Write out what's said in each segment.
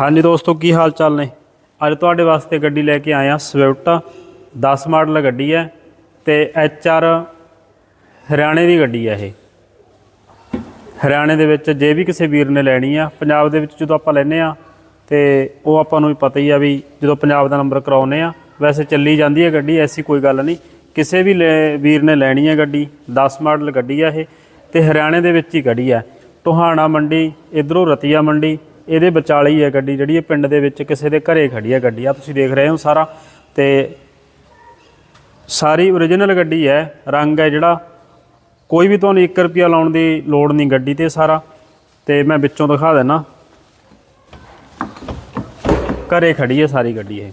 ਹਾਂਜੀ ਦੋਸਤੋ, ਕੀ ਹਾਲ ਚਾਲ ਨੇ? ਅੱਜ ਤੁਹਾਡੇ ਵਾਸਤੇ ਗੱਡੀ ਲੈ ਕੇ ਆਇਆ ਸਵਿਫਟ 10 ਮਾਡਲ ਗੱਡੀ ਹੈ ਤੇ ਐਚ ਆਰ ਹਰਿਆਣੇ ਦੀ ਗੱਡੀ ਹੈ ਇਹ। ਹਰਿਆਣੇ ਦੇ ਵਿੱਚ ਜੇ ਵੀ ਕਿਸੇ ਵੀਰ ਨੇ ਲੈਣੀ ਆ, ਪੰਜਾਬ ਦੇ ਵਿੱਚ ਜਦੋਂ ਆਪਾਂ ਲੈਨੇ ਆ, ਤੇ ਉਹ ਆਪਾਂ ਨੂੰ ਵੀ ਪਤਾ ਹੀ ਆ ਵੀ ਜਦੋਂ ਪੰਜਾਬ ਦਾ ਨੰਬਰ ਕਰਾਉਨੇ ਆ, ਵੈਸੇ ਚੱਲੀ ਜਾਂਦੀ ਹੈ ਗੱਡੀ, ਐਸੀ ਕੋਈ ਗੱਲ ਨਹੀਂ। ਕਿਸੇ ਵੀ ਲੈ- ਵੀਰ ਨੇ ਲੈਣੀ ਹੈ ਗੱਡੀ 10 ਮਾਡਲ ਗੱਡੀ ਆ ਇਹ, ਤੇ ਹਰਿਆਣੇ ਦੇ ਵਿੱਚ ਹੀ ਗੱਡੀ ਹੈ। ਟੋਹਾਣਾ ਮੰਡੀ, ਇਧਰੋਂ ਰਤੀਆ ਮੰਡੀ ਇਹਦੇ ਵਿਚਾਲੇ ਹੀ ਹੈ ਗੱਡੀ ਜਿਹੜੀ ਇਹ ਪਿੰਡ ਦੇ ਵਿੱਚ ਕਿਸੇ ਦੇ ਘਰੇ ਖੜੀ ਹੈ ਗੱਡੀ। ਆ ਤੁਸੀਂ ਦੇਖ ਰਹੇ ਹੋ ਸਾਰਾ। ਤੇ ਸਾਰੀ ਓਰੀਜਨਲ ਗੱਡੀ ਹੈ। ਰੰਗ ਹੈ ਜਿਹੜਾ। ਕੋਈ ਵੀ ਤੁਹਾਨੂੰ 1 ਰੁਪਿਆ ਲਾਉਣ ਦੀ ਲੋੜ ਨਹੀਂ ਗੱਡੀ ਤੇ ਸਾਰਾ। ਤੇ ਮੈਂ ਵਿੱਚੋਂ ਦਿਖਾ ਦੇਣਾ ਘਰੇ ਖੜੀ ਹੈ ਸਾਰੀ ਗੱਡੀ ਇਹ।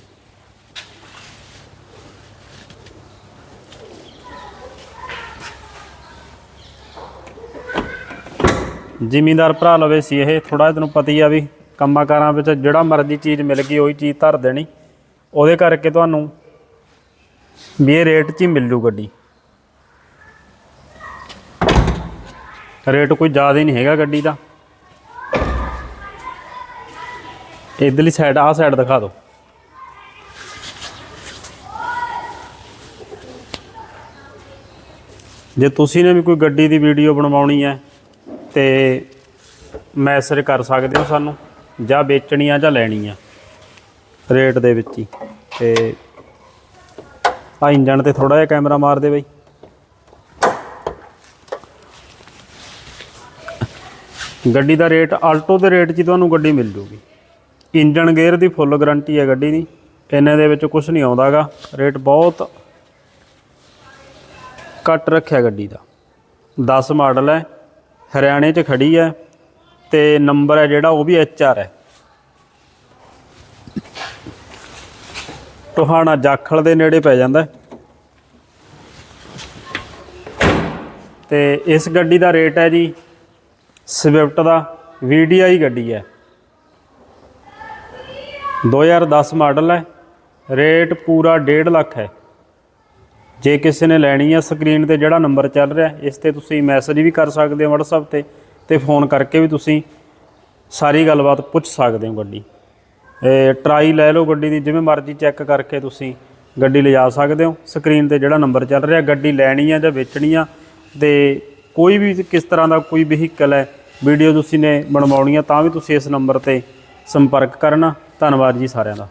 ਜ਼ਿਮੀਂਦਾਰ ਭਰਾ ਲਵੇ ਸੀ ਇਹ ਥੋੜਾ ਤੈਨੂੰ ਪਤਾ ਹੀ ਆ ਵੀ ਕੰਮਾਂ ਕਾਰਾਂ ਵਿੱਚ ਜਿਹੜਾ ਮਰਜ਼ੀ ਚੀਜ਼ ਮਿਲ ਗਈ, ਉਹੀ ਚੀਜ਼ ਧਰ ਦੇਣੀ। ਉਹਦੇ ਕਰਕੇ ਤੁਹਾਨੂੰ ਵੀ ਇਹ ਰੇਟ 'ਚ ਹੀ ਮਿਲ ਜੂ ਗੱਡੀ। ਰੇਟ ਕੋਈ ਜ਼ਿਆਦਾ ਹੀ ਨਹੀਂ ਹੈਗਾ ਗੱਡੀ ਦਾ। ਇਧਰਲੀ ਸਾਈਡ ਆਹ ਸਾਈਡ ਦਿਖਾ ਦਿਓ। ਜੇ ਤੁਸੀਂ ਨੇ ਵੀ ਕੋਈ ਗੱਡੀ ਦੀ ਵੀਡੀਓ ਬਣਵਾਉਣੀ ਹੈ ਤੇ ਮੈਸੇਜ ਕਰ ਸਕਦੇ ਹੋ ਸਾਨੂੰ, ਜਾਂ ਵੇਚਣੀ ਆ ਜਾਂ ਲੈਣੀ ਆ ਰੇਟ ਦੇ ਵਿੱਚ ਹੀ। ਤੇ ਆ ਇੰਜਣ ਤੇ ਥੋੜਾ ਜਿਹਾ ਕੈਮਰਾ ਮਾਰ ਦੇ ਬਈ। ਗੱਡੀ ਦਾ ਰੇਟ, ਆਲਟੋ ਦੇ ਰੇਟ 'ਚ ਹੀ ਤੁਹਾਨੂੰ ਗੱਡੀ ਮਿਲ ਜੂਗੀ। ਇੰਜਣ ਗੇਅਰ ਦੀ ਫੁੱਲ ਗਾਰੰਟੀ ਹੈ ਗੱਡੀ ਦੀ। ਇਹਨਾਂ ਦੇ ਵਿੱਚ ਕੁਝ ਨਹੀਂ ਆਉਂਦਾਗਾ। ਰੇਟ ਬਹੁਤ ਘੱਟ ਰੱਖਿਆ ਗੱਡੀ ਦਾ। 10 ਮਾਡਲ ਹੈ। ਹਰਿਆਣੇ 'ਚ ਖੜੀ ਹੈ ਤੇ ਨੰਬਰ ਹੈ ਜਿਹੜਾ ਉਹ ਵੀ ਐਚ ਆਰ ਹੈ। ਟੋਹਾਣਾ ਜਾਖਲ ਦੇ ਨੇੜੇ ਪੈ ਜਾਂਦਾ ਹੈ। ਤੇ ਇਸ ਗੱਡੀ ਦਾ ਰੇਟ ਹੈ ਜੀ ਸਵਿਫਟ ਦਾ VDI ਗੱਡੀ ਹੈ। 2010 ਮਾਡਲ ਹੈ, ਰੇਟ ਪੂਰਾ 1.5 ਲੱਖ ਹੈ। ਜੇ ਕਿਸੇ ਨੇ ਲੈਣੀ ਆ ਸਕਰੀਨ ਤੇ ਜਿਹੜਾ ਨੰਬਰ ਚੱਲ ਰਿਹਾ, ਇਸ ਤੇ ਤੁਸੀਂ ਮੈਸੇਜ ਵੀ ਕਰ ਸਕਦੇ ਹੋ WhatsApp ਤੇ ਤੇ ਫੋਨ ਕਰਕੇ ਵੀ ਤੁਸੀਂ ਸਾਰੀ ਗੱਲਬਾਤ ਪੁੱਛ ਸਕਦੇ ਹੋ ਗੱਡੀ। ਇਹ ਟਰਾਈ ਲੈ ਲਓ ਗੱਡੀ ਦੀ, ਜਿਵੇਂ ਮਰਜ਼ੀ ਚੈੱਕ ਕਰਕੇ ਤੁਸੀਂ ਗੱਡੀ ਲਿਜਾ ਸਕਦੇ ਹੋ। ਸਕਰੀਨ ਤੇ ਜਿਹੜਾ ਨੰਬਰ ਚੱਲ ਰਿਹਾ, ਗੱਡੀ ਲੈਣੀ ਆ ਜਾਂ ਵੇਚਣੀ ਆ, ਤੇ ਕੋਈ ਵੀ ਕਿਸ ਤਰ੍ਹਾਂ ਦਾ ਕੋਈ ਵਹੀਕਲ ਹੈ ਵੀਡੀਓ ਤੁਸੀਂ ਨੇ ਬਣਵਾਉਣੀ ਆ, ਤਾਂ ਵੀ ਤੁਸੀਂ ਇਸ ਨੰਬਰ ਤੇ ਸੰਪਰਕ ਕਰਨਾ। ਧੰਨਵਾਦ ਜੀ ਸਾਰਿਆਂ ਦਾ।